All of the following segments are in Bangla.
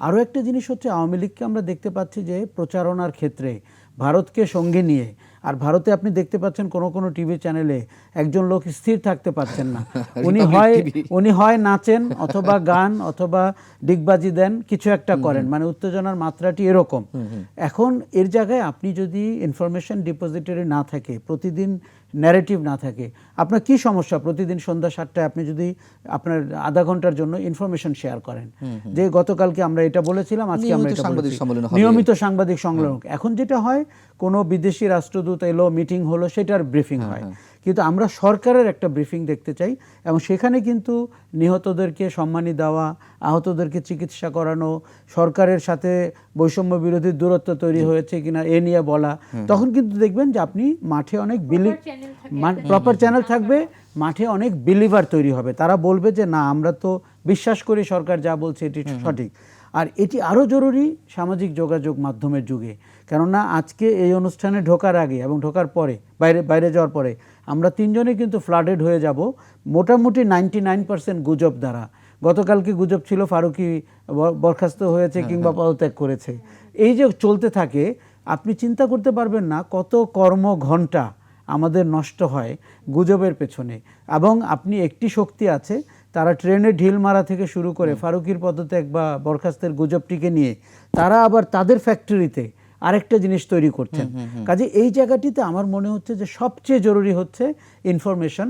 আরও একটা জিনিস হচ্ছে আওয়ামী লীগকে আমরা দেখতে পাচ্ছি যে প্রচারণার ক্ষেত্রে ভারতকে সঙ্গে নিয়ে আর ভারতে আপনি দেখতে পাচ্ছেন কোনো কোনো টিভি চ্যানেলে একজন লোক স্থির থাকতে পারছেন না। উনি হয় উনি হয় নাচেন অথবা গান অথবা ডিগবাজি দেন কিছু একটা করেন। মানে উত্তেজনার মাত্রাটি এরকম। এখন এর জায়গায় আপনি যদি ইনফরমেশন ডিপোজিটরি না থাকে প্রতিদিন ন্যারেটিভ না থাকে আপনার কি সমস্যা? প্রতিদিন সন্ধ্যা সাতটায় আপনি যদি আপনার আধা ঘণ্টার জন্য ইনফরমেশন শেয়ার করেন। যে গতকালকে আমরা এটা বলেছিলাম আজকে আমরা নিয়মিত এটা সাংবাদিক বলেছি। নিয়মিত সাংবাদিক সম্মেলন এখন যেটা হয় কোনো বিদেশি রাষ্ট্রদূত এলো মিটিং হলো সেটার ব্রিফিং হয় কিন্তু আমরা সরকারের একটা ব্রিফিং দেখতে চাই এবং সেখানে কিন্তু নিহতদেরকে সম্মানী দেওয়া আহতদেরকে চিকিৎসা করানো সরকারের সাথে বৈষম্য বিরোধী দূরত্ব তৈরি হয়েছে কিনা এ নিয়ে বলা তখন কিন্তু দেখবেন যে আপনি মাঠে অনেক বিলি প্রপার চ্যানেল থাকবে মাঠে অনেক বিলিভার তৈরি হবে। তারা বলবে যে না আমরা তো বিশ্বাস করি সরকার যা বলছে এটি সঠিক। আর এটি আরও জরুরি সামাজিক যোগাযোগ মাধ্যমের যুগে। কেননা আজকে এই অনুষ্ঠানে ঢোকার আগে এবং ঢোকার পরে বাইরে বাইরে যাওয়ার পরে আমরা তিনজনে কিন্তু ফ্লাডেড হয়ে যাব মোটামুটি নাইনটি নাইন পার্সেন্ট গুজব দ্বারা। গতকালকে গুজব ছিল ফারুকি বরখাস্ত হয়েছে কিংবা পদত্যাগ করেছে। এই যে চলতে থাকে আপনি চিন্তা করতে পারবেন না কত কর্ম ঘণ্টা আমাদের নষ্ট হয় গুজবের পেছনে। এবং আপনি একটি শক্তি আছে তারা ট্রেনে ঢিল মারা থেকে শুরু করে ফারুকির পদত্যাগ বা বরখাস্তের গুজবটিকে নিয়ে তারা আবার তাদের ফ্যাক্টরিতে আরেকটা জিনিস তৈরি করছেন। কাজে এই জায়গাটিতে আমার মনে হচ্ছে যে সবচেয়ে জরুরি হচ্ছে ইনফরমেশন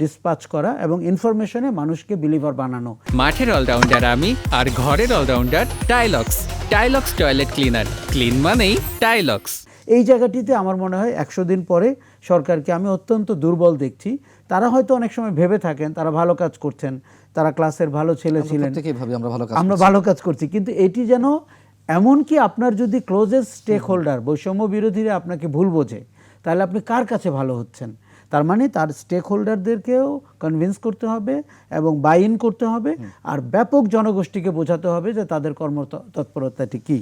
ডিসপাচ করা এবং ইনফরমেশনে মানুষকে বিলিভার বানানো। মাঠের অলরাউন্ডার আমি আর ঘরের allrounder Tylex Tylex toilet cleaner clean মানেই টাইলক্স এই জায়গাটিতে আমার মনে হয় একশো দিন পরে সরকারকে আমি অত্যন্ত দুর্বল দেখছি। তারা হয়তো অনেক সময় ভেবে থাকেন তারা ভালো কাজ করছেন তারা ক্লাসের ভালো ছেলে ছিলেন। আমরা ভালো কাজ আমরা ভালো কাজ করছি কিন্তু এটি যেন এমনকি আপনার যদি ক্লোজেস্ট স্টেক হোল্ডার বৈষম্য বিরোধীরা আপনাকে ভুল বোঝে তাহলে আপনি কার কাছে ভালো হচ্ছেন? তার মানে তার স্টেক হোল্ডারদেরকেও কনভিন্স করতে হবে এবং বাই ইন করতে হবে আর ব্যাপক জনগোষ্ঠীকে বোঝাতে হবে যে তাদের কর্ম তৎপরতাটি কী।